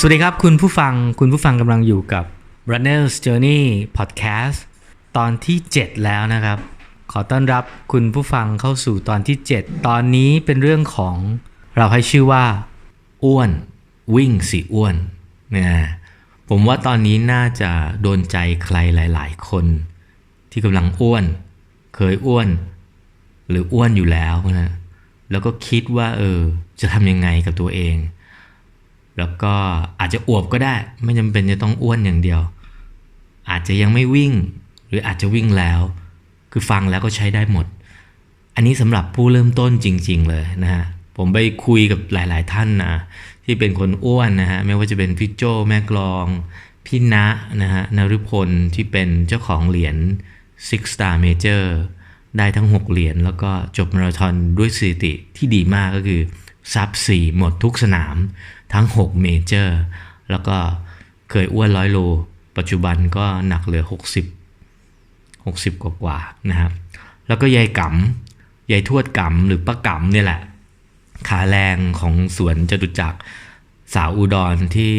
สวัสดีครับคุณผู้ฟังคุณผู้ฟังกำลังอยู่กับ Runner's Journey Podcast ตอนที่ 7 แล้วนะครับ ขอต้อนรับคุณผู้ฟังเข้าสู่ตอนที่ 7 ตอนนี้เป็นเรื่องของเราให้ชื่อว่า อ้วน วิ่งสิอ้วนนะผมว่าตอนนี้น่าจะโดนใจใครหลาย ๆ คน ที่กำลังอ้วน เคยอ้วน หรืออ้วนอยู่แล้วนะแล้วก็คิดว่าเออจะทำยังไงกับตัวเอง แล้วก็อาจจะอวบก็ได้ ไม่จำเป็นจะต้องอ้วนอย่างเดียว อาจจะยังไม่วิ่ง หรืออาจจะวิ่งแล้ว คือฟังแล้วก็ใช้ได้หมด อันนี้สำหรับผู้เริ่มต้นจริง ๆ เลยนะฮะผมไปคุยกับหลาย ๆ ท่านนะที่เป็นคนอ้วนนะฮะไม่ว่าจะเป็นพี่โจแม่กลองพี่ณะนะฮะนฤพลที่เป็นเจ้าของเหรียญ Six Star Major ได้ทั้ง 6 เหรียญแล้วก็จบมาราธอนด้วยสถิติที่ดีมากก็คือ ซับ4หมดทุกสนาม ทั้ง 6 เมเจอร์ แล้วก็เคยอ้วนร้อยโล ปัจจุบันก็หนักเหลือ 60 60 กว่ากว่าๆนะครับ แล้วก็ยายกำยายทวดกำหรือป้ากำเนี่ยแหละ ขาแรงของสวนจตุจักรสาวอุดรที่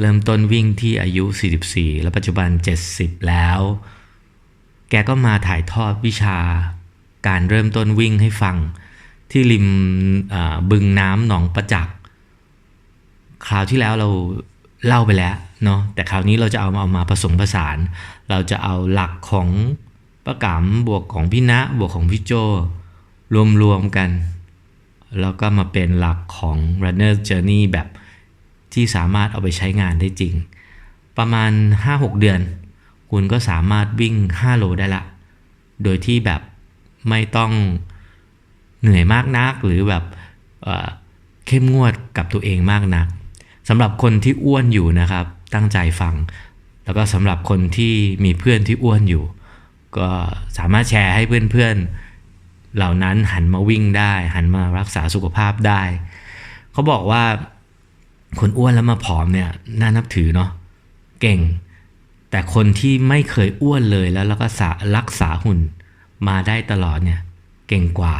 เริ่มต้นวิ่งที่อายุ 44 แล้วปัจจุบัน 70 แล้ว แกก็มาถ่ายทอดวิชาการเริ่มต้นวิ่งให้ฟัง ที่ริมบึงน้ำหนองประจักษ์คราวที่แล้วเราเล่าไปแล้วเนาะแต่คราวนี้เราจะเอามาเอามาผสมผสาน เราจะเอาหลักของประกำบวกของพี่ณะบวกของพี่โจรวมๆกัน แล้วก็มาเป็นหลักของ runner journey แบบที่สามารถเอาไปใช้งานได้จริง ประมาณ 5-6 เดือน คุณก็สามารถวิ่ง 5 โลได้ละ โดยที่แบบไม่ต้อง เหนื่อยมากนัก หรือแบบเข้มงวดกับตัวเองมากนักสำหรับคนที่อ้วนอยู่นะครับ ตั้งใจฟัง แล้วก็สำหรับคนที่มีเพื่อนที่อ้วนอยู่ ก็สามารถแชร์ให้เพื่อนๆ เหล่านั้นหันมาวิ่งได้ หันมารักษาสุขภาพได้ เขาบอกว่าคนอ้วนแล้วมาผอมเนี่ยน่านับถือเนาะเก่ง แต่คนที่ไม่เคยอ้วนเลยแล้วแล้วก็รักษาหุ่นมาได้ตลอดเนี่ย เก่งกว่า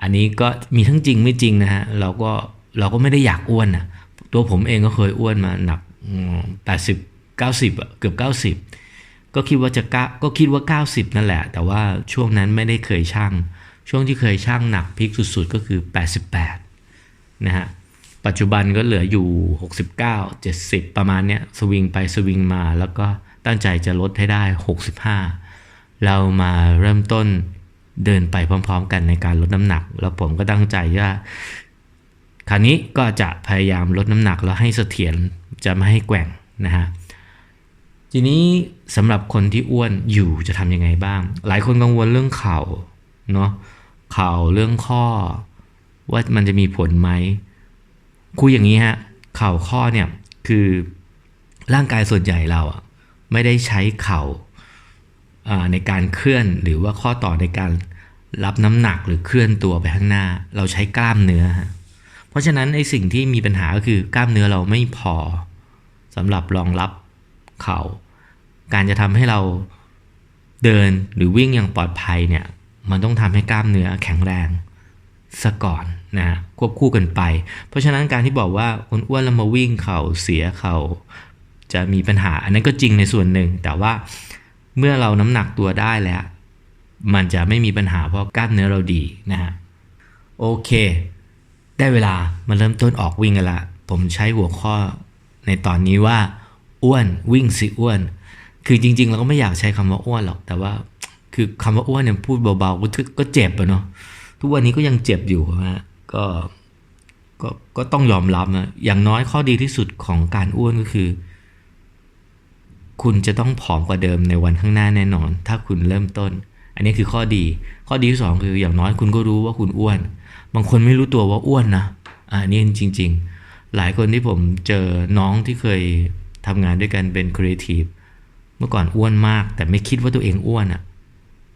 อันนี้ก็มีทั้งจริงไม่จริงนะฮะเราก็เราก็ไม่ได้อยากอ้วนนะตัวผมเองก็เคยอ้วนมาหนักแปดสิบเก้าสิบเกือบเก้าสิบก็คิดว่าจะก้าก็คิดว่า 90 นั่นแหละ แต่ว่าช่วงนั้นไม่ได้เคยช่างช่วงที่เคยช่างหนักพีคสุดๆก็คือ 88 นะฮะ ปัจจุบันก็เหลืออยู่ 69 70 ประมาณเนี้ย สวิงไปสวิงมา แล้วก็ตั้งใจจะลดให้ได้ 65 เรามาเริ่มต้น เดินไปพร้อม ๆ กันในการลดน้ำหนัก แล้วผมก็ตั้งใจว่าคราวนี้ก็จะพยายามลดน้ำหนักแล้วให้เสถียรจะไม่ให้แกว่งนะฮะทีนี้สำหรับคนที่อ้วนอยู่จะทำยังไงบ้าง หลายคนกังวลเรื่องเข่าเนาะเข่าเรื่องข้อ ว่ามันจะมีผลไหมคุยอย่างนี้ฮะเข่าข้อเนี่ยคือร่างกายส่วนใหญ่เราอะไม่ได้ใช้เข่า ในการเคลื่อนหรือว่าข้อต่อในการรับน้ำหนักหรือเคลื่อนตัวไปข้างหน้า เราใช้กล้ามเนื้อฮะเพราะฉะนั้นไอ้สิ่งที่มีปัญหาก็คือกล้ามเนื้อเราไม่พอสำหรับรองรับเข่าการจะทำให้เราเดินหรือวิ่งอย่างปลอดภัยเนี่ยมันต้องทำให้กล้ามเนื้อแข็งแรงซะก่อนนะควบคู่กันไป เพราะฉะนั้นการที่บอกว่าคนอ้วนแล้วมาวิ่งเข่าเสียเข่าจะมีปัญหา อันนั้นก็จริงในส่วนหนึ่ง แต่ว่า เมื่อเราน้ำหนักตัวได้แล้ว มันจะไม่มีปัญหาเพราะกล้ามเนื้อเราดีนะฮะโอเค ได้เวลามาเริ่มต้นออกวิ่งกันละ ผมใช้หัวข้อในตอนนี้ว่า อ้วนวิ่งสิอ้วน คือจริง ๆ เราก็ไม่อยากใช้คำว่าอ้วนหรอก แต่ว่า คือคำว่าอ้วนเนี่ยพูดเบาๆก็เจ็บอะเนาะทุกวันนี้ก็ยังเจ็บอยู่ฮะก็ก็ก็ต้องยอมรับนะ อย่างน้อยข้อดีที่สุดของการอ้วนก็คือ คุณจะต้องผอมกว่าเดิมในวันข้างหน้าแน่นอน ถ้าคุณเริ่มต้น อันนี้คือข้อดี ข้อดีที่สองคืออย่างน้อยคุณก็รู้ว่าคุณอ้วน บางคนไม่รู้ตัวว่าอ้วนนะอ่านี่จริง ๆ หลายคนที่ผมเจอน้องที่เคยทำงานด้วยกันเป็นครีเอทีฟเมื่อก่อนอ้วนมาก แต่ไม่คิดว่าตัวเองอ้วนอะ่ะ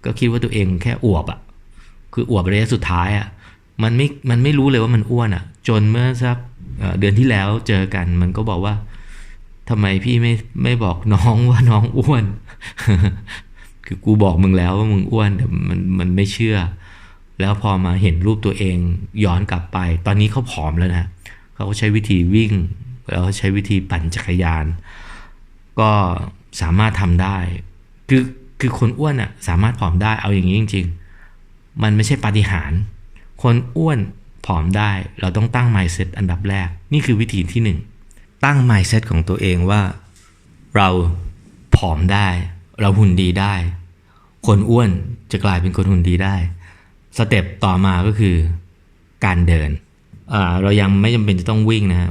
ก็คิดว่าตัวเองแค่อวบอะ่ะ คืออวบระยะสุดท้ายอะ่ะ มันไม่ มันไม่รู้เลยว่ามันอ้วนอะ่ะ จนเมื่อสักเดือนที่แล้วเจอกัน มันก็บอกว่า ทำไมพี่ไม่ไม่บอกน้องว่าน้องอ้วน คือกูบอกมึงแล้วว่ามึงอ้วนแต่มันมันไม่เชื่อ แล้วพอมาเห็นรูปตัวเองย้อนกลับไป ตอนนี้เขาผอมแล้วนะเขาใช้วิธีวิ่ง แล้วใช้วิธีปั่นจักรยาน ก็สามารถทำได้ คือคือคนอ้วนอะ่ะสามารถผอมได้เอาอย่างนี้จริง ๆ มันไม่ใช่ปาฏิหาริย์คนอ้วนผอมได้เราต้องตั้ง mindset อันดับแรก นี่คือวิธีที่หนึ่ง ตั้ง mindset ของตัวเองว่า เราผอมได้ เราหุ่นดีได้ คนอ้วนจะกลายเป็นคนหุ่นดีได้ สเต็ปต่อมาก็คือ การเดิน เรายังไม่จำเป็นจะต้องวิ่งนะ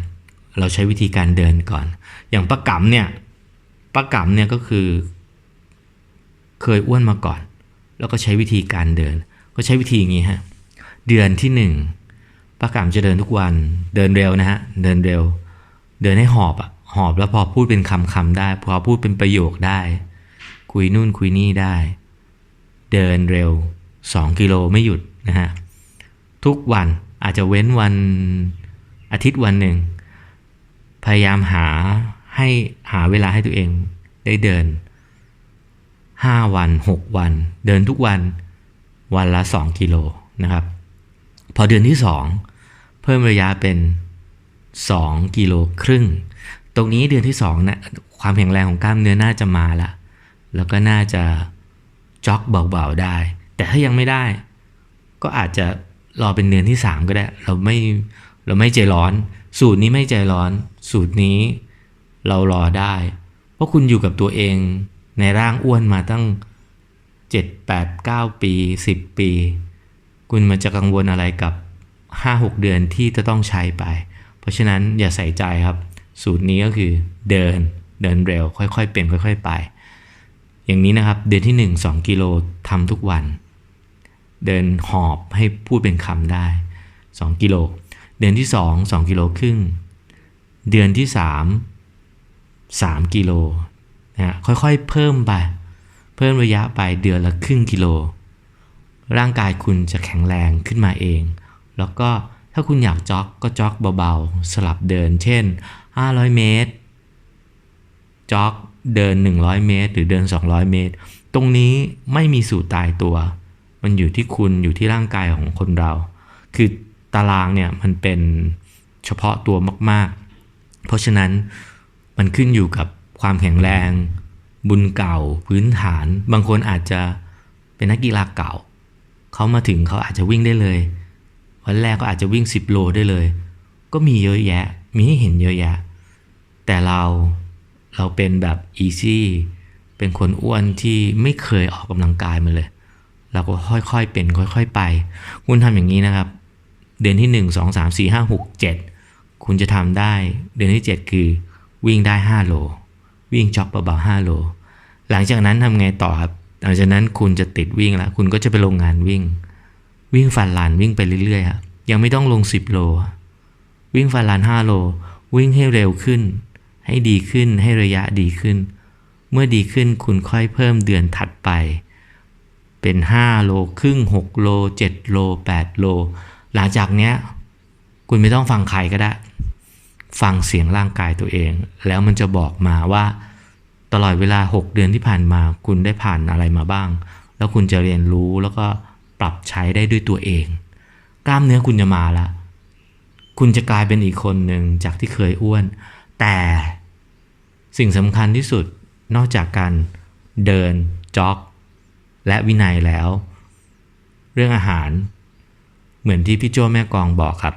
เราใช้วิธีการเดินก่อน อย่างประกำเนี่ยประกำเนี่ยก็คือ เคยอ้วนมาก่อน แล้วก็ใช้วิธีการเดิน ก็ใช้วิธีอย่างนี้ฮะ เดือนที่หนึ่งประกำจะเดินทุกวัน เดินเร็วนะฮะ เดินเร็ว เดินให้หอบอะหอบแล้วพอพูดเป็นคำคำได้พอพูดเป็นประโยคได้ คุยนู่นคุยนี่ได้ เดินเร็ว 2 กิโลไม่หยุดนะฮะทุกวันอาจจะเว้นวันอาทิตย์วันหนึ่ง พยายามหาให้หาเวลาให้ตัวเองได้เดิน 5 วัน 6 วัน เดินทุกวันวันละ 2 กิโลนะครับ พอเดือนที่ 2 เพิ่มระยะเป็น 2กิโลครึ่ง ตรงนี้เดือนที่2นะความแข็งแรงของกล้ามเนื้อน่าจะมาละ แล้วก็น่าจะจ็อกเบาๆได้ แต่ถ้ายังไม่ได้ ก็อาจจะรอเป็นเดือนที่ 3 ก็ได้ เราไม่เราไม่ใจร้อน สูตรนี้ไม่ใจร้อน สูตรนี้เรารอได้ เพราะคุณอยู่กับตัวเองในร่างอ้วนมาตั้ง 7 8 9 ปี 10 ปี คุณมันจะกังวลอะไรกับ 5-6 เดือนที่จะต้องใช้ไป เพราะฉะนั้นอย่าใส่ใจครับ สูตรนี้ก็คือเดินเดินเร็ว ค่อยๆ เป็นค่อย ๆ ไป อย่างนี้นะครับ เดือนที่ 1 2 กิโลทำทุกวัน เดินหอบให้พูดเป็นคำได้ 2 กิโล เดือนที่ 2 2 กิโลครึ่ง เดือนที่ 3 3 กิโลนะค่อยๆ เพิ่มไป เพิ่มระยะไปเดือนละครึ่งกิโล ร่างกายคุณจะแข็งแรงขึ้นมาเอง แล้วก็ ถ้าคุณอยากจ็อกก็จ็อกเบาๆ สลับเดิน เช่น 500 เมตร จ็อกเดิน 100 เมตร หรือเดิน 200 เมตร ตรงนี้ไม่มีสูตรตายตัว มันอยู่ที่คุณอยู่ที่ร่างกายของคนเรา คือตารางเนี่ยมันเป็นเฉพาะตัวมากๆ เพราะฉะนั้นมันขึ้นอยู่กับความแข็งแรง บุญเก่าพื้นฐาน บางคนอาจจะเป็นนักกีฬาเก่า เขามาถึงเขาอาจจะวิ่งได้เลย วันแรกก็อาจจะวิ่ง 10 โลได้เลย ก็มีเยอะแยะ มีให้เห็นเยอะแยะ แต่เราเราเป็นแบบอีซี่เป็นคนอ้วนที่ไม่เคยออกกำลังกายมาเลย เราก็ค่อยๆเป็นค่อยๆไป คุณทำอย่างนี้นะครับ เดือนที่ 1 2 3 4 5 6 7 คุณจะทำได้ เดือนที่ 7 คือวิ่งได้ 5 โล วิ่งจ็อกเบาๆ5โล หลังจากนั้นทำไงต่อครับ หลังจากนั้นคุณจะติดวิ่งแล้ว คุณก็จะไปลงงานวิ่ง วิ่งฟันลานวิ่งไปเรื่อยๆครับยังไม่ต้องลง 10 โล วิ่งฟันลาน 5 โล วิ่งให้เร็วขึ้น ให้ดีขึ้นให้ระยะดีขึ้น เมื่อดีขึ้นคุณค่อยเพิ่มเดือนถัดไป เป็น 5 โลครึ่ง 6 โล 7 โล 8 โล หลังจากเนี้ยคุณไม่ต้องฟังใครก็ได้ ฟังเสียงร่างกายตัวเอง แล้วมันจะบอกมาว่า ตลอดเวลา 6 เดือนที่ผ่านมา คุณได้ผ่านอะไรมาบ้าง แล้วคุณจะเรียนรู้แล้วก็ ปรับใช้ได้ด้วยตัวเอง กล้ามเนื้อคุณจะมาละ คุณจะกลายเป็นอีกคนหนึ่งจากที่เคยอ้วน แต่สิ่งสำคัญที่สุดนอกจากการเดินจ็อกและวินัยแล้ว เรื่องอาหารเหมือนที่พี่โจ้แม่กองบอกครับ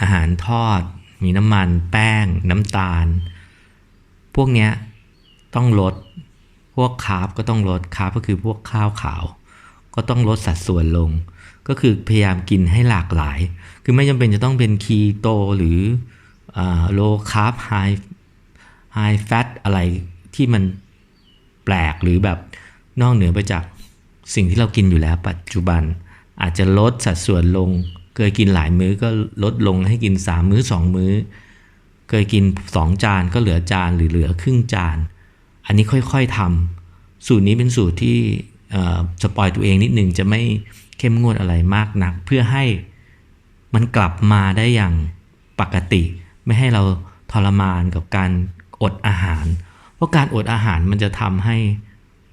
อาหารทอด มีน้ำมัน แป้ง น้ำตาล พวกเนี้ยต้องลด พวกคาร์บก็ต้องลดคาร์บก็คือพวกข้าวขาว ก็ต้องลดสัดส่วนลง ก็คือพยายามกินให้หลากหลาย คือไม่จำเป็นจะต้องเป็นคีโตหรือโลคาร์บไฮไฮแฟตอะไรที่มันแปลกหรือแบบนอกเหนือไปจากสิ่งที่เรากินอยู่แล้วปัจจุบัน อาจจะลดสัดส่วนลง เคยกินหลายมื้อก็ลดลงให้กิน 3 มื้อ 2 มื้อ เคยกิน 2 จานก็เหลือจานหรือเหลือครึ่งจาน อันนี้ค่อยๆทำสูตรนี้เป็นสูตรที่ สปอยตัวเองนิดหนึ่งจะไม่เข้มงวดอะไรมากนัก เพื่อให้มันกลับมาได้อย่างปกติ ไม่ให้เราทรมานกับการอดอาหาร เพราะการอดอาหารมันจะทำให้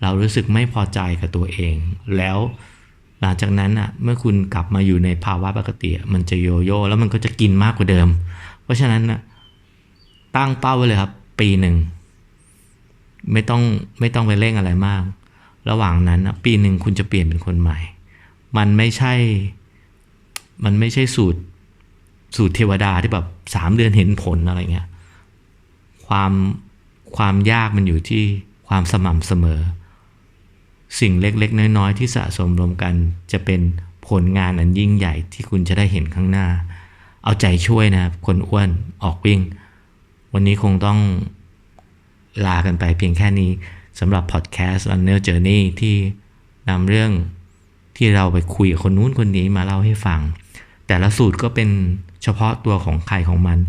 เรารู้สึกไม่พอใจกับตัวเอง แล้วหลังจากนั้นอะเมื่อคุณกลับมาอยู่ในภาวะปกติมันจะโยโย่แล้วมันก็จะกินมากกว่าเดิม เพราะฉะนั้นอะตั้งเป้าไว้เลยครับ ปีหนึ่ง ไม่ต้องไม่ต้องไปเร่งอะไรมาก ระหว่างนั้นปีหนึ่งคุณจะเปลี่ยนเป็นคนใหม่ มันไม่ใช่ มันไม่ใช่สูตรสูตรเทวดาที่แบบสามเดือนเห็นผลอะไรเงี้ย ความความยากมันอยู่ที่ความสม่ำเสมอ สิ่งเล็กๆ น้อยๆ ที่สะสมรวมกันจะเป็นผลงานอันยิ่งใหญ่ที่คุณจะได้เห็นข้างหน้า เอาใจช่วยนะครับคนอ้วนออกวิ่ง วันนี้คงต้องลากันไปเพียงแค่นี้ สำหรับพอดแคสต์ Runner Journey ที่นำเรื่องที่เราไปคุยกับคนนู้นคนนี้มาเล่าให้ฟัง แต่ละสูตรก็เป็นเฉพาะตัวของใครของมัน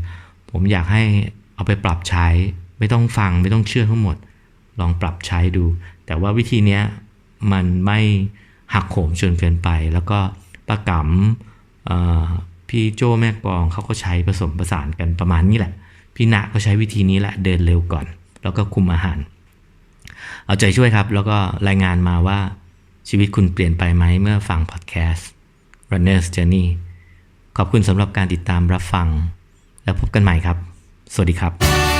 ผมอยากให้เอาไปปรับใช้ ไม่ต้องฟังไม่ต้องเชื่อทั้งหมด ลองปรับใช้ดู แต่ว่าวิธีนี้มันไม่หักโหมจนเกินไป แล้วก็ประกำพี่โจแม่กองเขาก็ใช้ผสมผสานกันประมาณนี้แหละ พี่ณะก็ใช้วิธีนี้แหละเดินเร็วก่อน แล้วก็คุมอาหาร เอาใจช่วยครับ แล้วก็รายงานมาว่าชีวิตคุณเปลี่ยนไปไหมเมื่อฟังพอดแคสต์ Runner's Journey ขอบคุณสำหรับการติดตามรับฟัง แล้วพบกันใหม่ครับ สวัสดีครับ